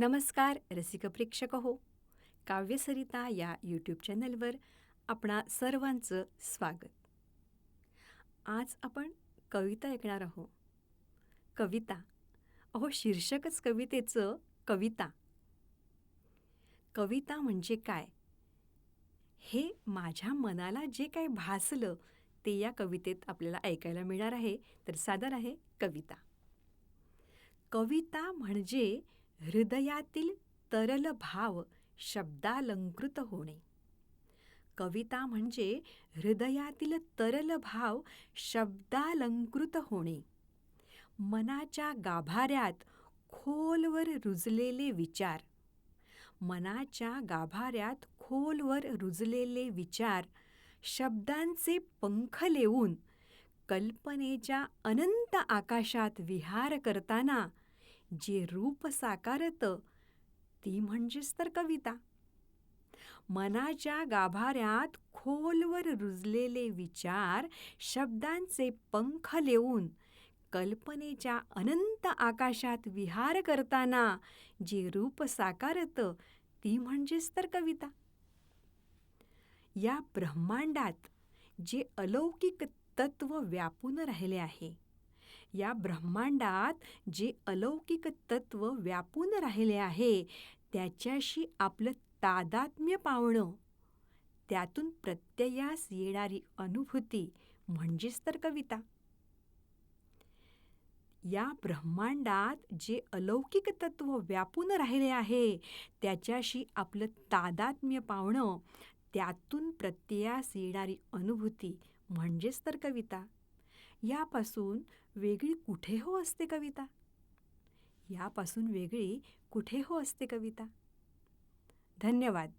नमस्कार रसिक प्रेक्षक हो. काव्यसरिता या यूट्यूब चॅनलवर आपणा सर्वांचं स्वागत. आज आपण कविता ऐकणार आहोत कविता. अहो शीर्षकच कवितेचं कविता. कविता म्हणजे काय? हे माझ्या मनाला जे काय भासलं ते या कवितेत आपल्याला ऐकायला मिळणार आहे. तर सादर आहे कविता. कविता म्हणजे हृदयातील तरल भाव शब्दालंकृत होणे. कविता म्हणजे हृदयातील तरल भाव शब्दालंकृत होणे. मनाच्या गाभाऱ्यात खोलवर रुजलेले विचार. मनाच्या गाभाऱ्यात खोलवर रुजलेले विचार शब्दांचे पंख लेवून कल्पनेच्या अनंत आकाशात विहार करताना जे रूप साकारतं ती म्हणजेच तर कविता. मनाच्या गाभाऱ्यात खोलवर रुजलेले विचार शब्दांचे पंख लेऊन कल्पनेच्या अनंत आकाशात विहार करताना जे रूप साकारतं ती म्हणजेच तर कविता. या ब्रह्मांडात जे अलौकिक तत्व व्यापून राहिले आहे या ब्रह्मांडात जे अलौकिक तत्व व्यापून राहिले आहे त्याच्याशी आपलं तादात्म्य पावणं त्यातून प्रत्ययास येणारी अनुभूती म्हणजेच तर कविता. या ब्रह्मांडात जे अलौकिक तत्व व्यापून राहिले आहे त्याच्याशी आपलं तादात्म्य पावणं त्यातून प्रत्ययास येणारी अनुभूती म्हणजेच तर कविता. यापासून वेगळी कुठे हो असते कविता? यापासून वेगळी कुठे हो असते कविता? धन्यवाद.